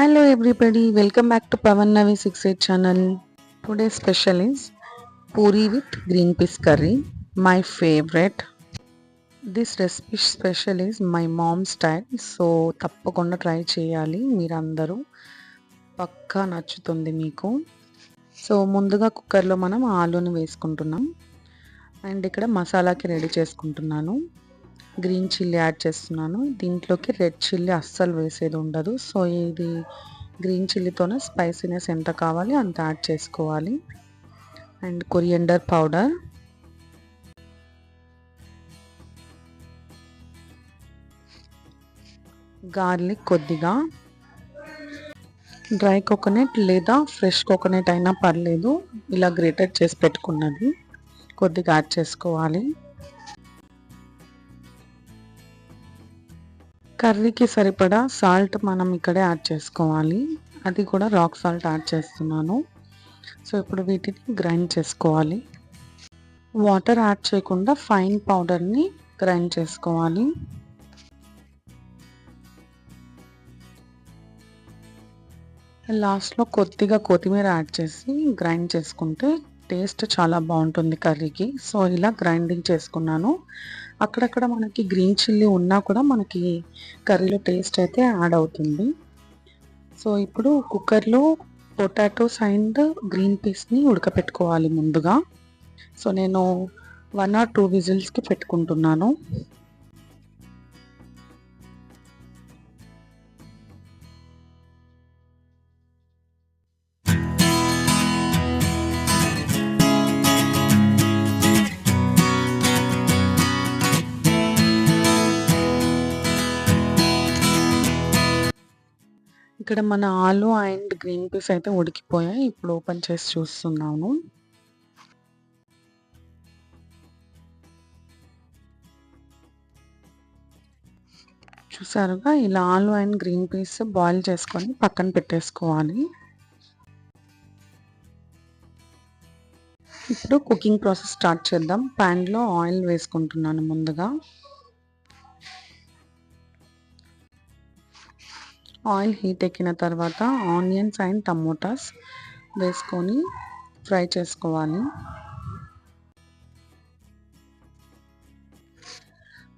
Hello everybody welcome back to Pavan Navi six eight channel today special is puri with green peas curry my favourite this recipe special is my mom style so తప్పకుండా try చేయాలి మీరందరూ. పక్కా నచ్చుతుంది మీకు. So ముందుగా కుక్కర్లో మనం ఆలూని వేసుకుంటున్నాం. And ఇక్కడ మసాలాకి రెడీ చేసుకుంటున్నాను. గ్రీన్ చిల్లీ యాడ్ చేస్తున్నాను. దీంట్లోకి రెడ్ చిల్లీ అస్సలు వేసేది ఉండదు. సో ఇది గ్రీన్ చిల్లీతోనే స్పైసీనెస్ ఎంత కావాలి అంత యాడ్ చేసుకోవాలి. And coriander powder. గార్లిక్ కొద్దిగా. డ్రై కోకోనట్ లేదా ఫ్రెష్ కోకోనట్ అయినా పర్లేదు. ఇలా గ్రేటెడ్ చేసి పెట్టుకున్నది. కొద్దిగా యాడ్ చేసుకోవాలి. కర్రీకి సరిపడా సాల్ట్ మనం ఇక్కడే యాడ్ చేసుకోవాలి. అది కూడా రాక్ సాల్ట్ యాడ్ చేస్తున్నాను. సో ఇప్పుడు వీటిని గ్రైండ్ చేసుకోవాలి. వాటర్ యాడ్ చేయకుండా ఫైన్ పౌడర్ని గ్రైండ్ చేసుకోవాలి. లాస్ట్లో కొద్దిగా కొత్తిమీర యాడ్ చేసి గ్రైండ్ చేసుకుంటే టేస్ట్ చాలా బాగుంటుంది కర్రీకి. సో ఇలా గ్రైండింగ్ చేసుకున్నాను. అక్కడక్కడ మనకి గ్రీన్ చిల్లీ ఉన్నా కూడా మనకి కర్రీలో టేస్ట్ అయితే యాడ్ అవుతుంది. సో ఇప్పుడు కుక్కర్లో పొటాటోస్ అండ్ గ్రీన్ పీస్ని ఉడకపెట్టుకోవాలి ముందుగా. సో నేను వన్ ఆర్ టూ విజిల్స్కి పెట్టుకుంటున్నాను. ఇక్కడ మన ఆలు అండ్ గ్రీన్ పీస్ అయితే ఉడికిపోయాయి. ఇప్పుడు ఓపెన్ చేసి చూస్తున్నాను. చూసారుగా ఇలా ఆలు అండ్ గ్రీన్ పీస్ బాయిల్ చేసుకొని పక్కన పెట్టేసుకోవాలి. ఇప్పుడు కుకింగ్ ప్రాసెస్ స్టార్ట్ చేద్దాం. ప్యాన్లో ఆయిల్ వేసుకుంటున్నాను ముందుగా. ఆయిల్ హీట్ ఎక్కిన తర్వాత ఆనియన్స్ అండ్ టమోటాస్ వేసుకొని ఫ్రై చేసుకోవాలి.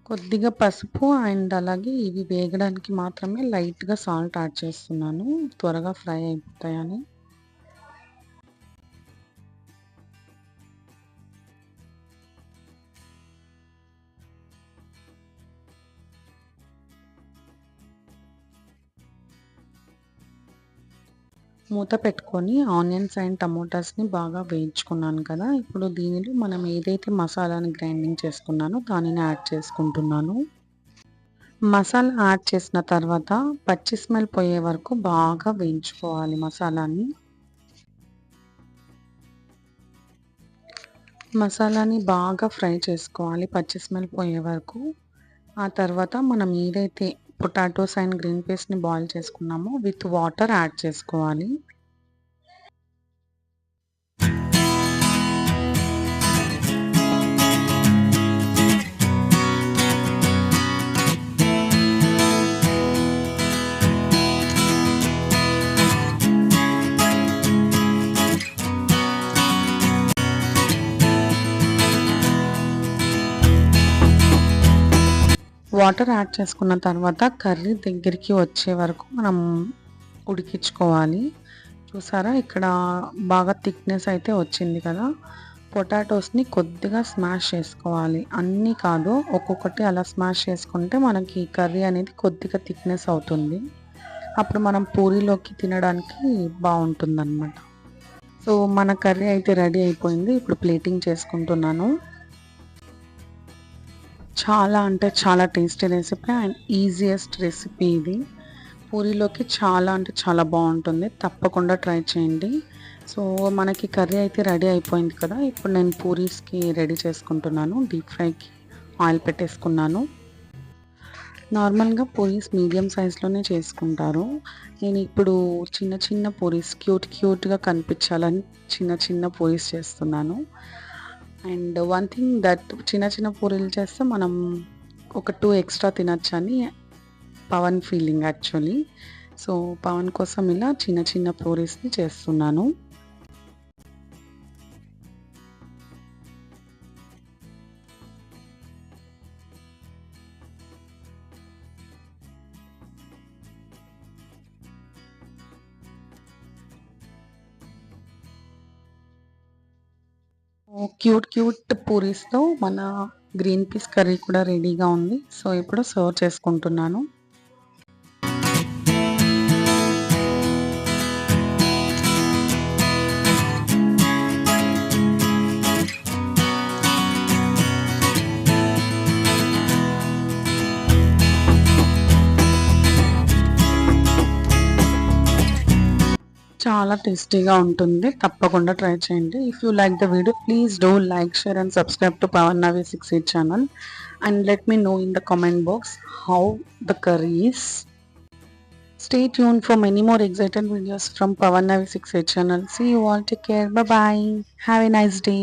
కొద్దిగా పసుపు అండ్ అలాగే ఇవి వేగడానికి మాత్రమే లైట్గా సాల్ట్ యాడ్ చేస్తున్నాను. త్వరగా ఫ్రై అయిపోతాయని. మూత పెట్టుకొని ఆనియన్స్ అండ్ టమోటాస్ని బాగా వేయించుకున్నాను కదా. ఇప్పుడు దీనిలో మనం ఏదైతే మసాలాని గ్రైండింగ్ చేసుకున్నానో దానిని యాడ్ చేసుకుంటున్నాను. మసాలా యాడ్ చేసిన తర్వాత పచ్చి స్మెల్ పోయే వరకు బాగా వేయించుకోవాలి మసాలాని. మసాలాని బాగా ఫ్రై చేసుకోవాలి పచ్చి స్మెల్ పోయే వరకు. ఆ తర్వాత మనం ఏదైతే పొటాటోస్ అండ్ గ్రీన్ పేస్ట్ని బాయిల్ చేసుకున్నాము. విత్ వాటర్ యాడ్ చేసుకోవాలి. వాటర్ యాడ్ చేసుకున్న తర్వాత కర్రీ దగ్గరికి వచ్చే వరకు మనం ఉడికించుకోవాలి. చూసారా? ఇక్కడ బాగా థిక్నెస్ అయితే వచ్చింది కదా? పొటాటోస్ని కొద్దిగా స్మాష్ చేసుకోవాలి. అన్నీ కాదు ఒక్కొక్కటి అలా స్మాష్ చేసుకుంటే మనకి కర్రీ అనేది కొద్దిగా థిక్నెస్ అవుతుంది. అప్పుడు మనం పూరీలోకి తినడానికి బాగుంటుంది అనమాట సో మన కర్రీ అయితే రెడీ అయిపోయింది. ఇప్పుడు ప్లేటింగ్ చేసుకుంటున్నాను. చాలా అంటే చాలా tasty recipe and easiest recipe ఇది. పూరీలోకి చాలా అంటే చాలా బాగుంటుంది. తప్పకుండా ట్రై చేయండి. సో మనకి కర్రీ అయితే రెడీ అయిపోయింది కదా. ఇప్పుడు నేను పూరీస్కి రెడీ చేసుకుంటున్నాను. డీప్ ఫ్రైకి ఆయిల్ పెట్టేసుకున్నాను. నార్మల్గా పూరీస్ మీడియం సైజ్లోనే చేసుకుంటారు. నేను ఇప్పుడు చిన్న చిన్న పూరీస్ క్యూట్ క్యూట్గా కనిపించాలని చిన్న చిన్న పూరీస్ చేస్తున్నాను. అండ్ వన్ థింగ్ దట్ చిన్న చిన్న పూరీలు చేస్తే మనం ఒక two extra తినచ్చని Pavan feeling actually. So Pavan కోసం ఇలా చిన్న చిన్న పూరీస్ని చేస్తున్నాను. క్యూట్ క్యూట్ పూరీస్తో మన గ్రీన్ పీస్ కర్రీ కూడా రెడీగా ఉంది. సో ఇప్పుడు సర్వ్ చేసుకుంటున్నాను. చాలా టేస్టీగా ఉంటుంది. తప్పకుండా ట్రై చేయండి. If you like the video please do like share and subscribe to Pavan Navi six eight channel and let me know in the comment box how the curries stay Yoon for many more excited videos from Pavan Navi six eight channel see you all take care bye have a nice day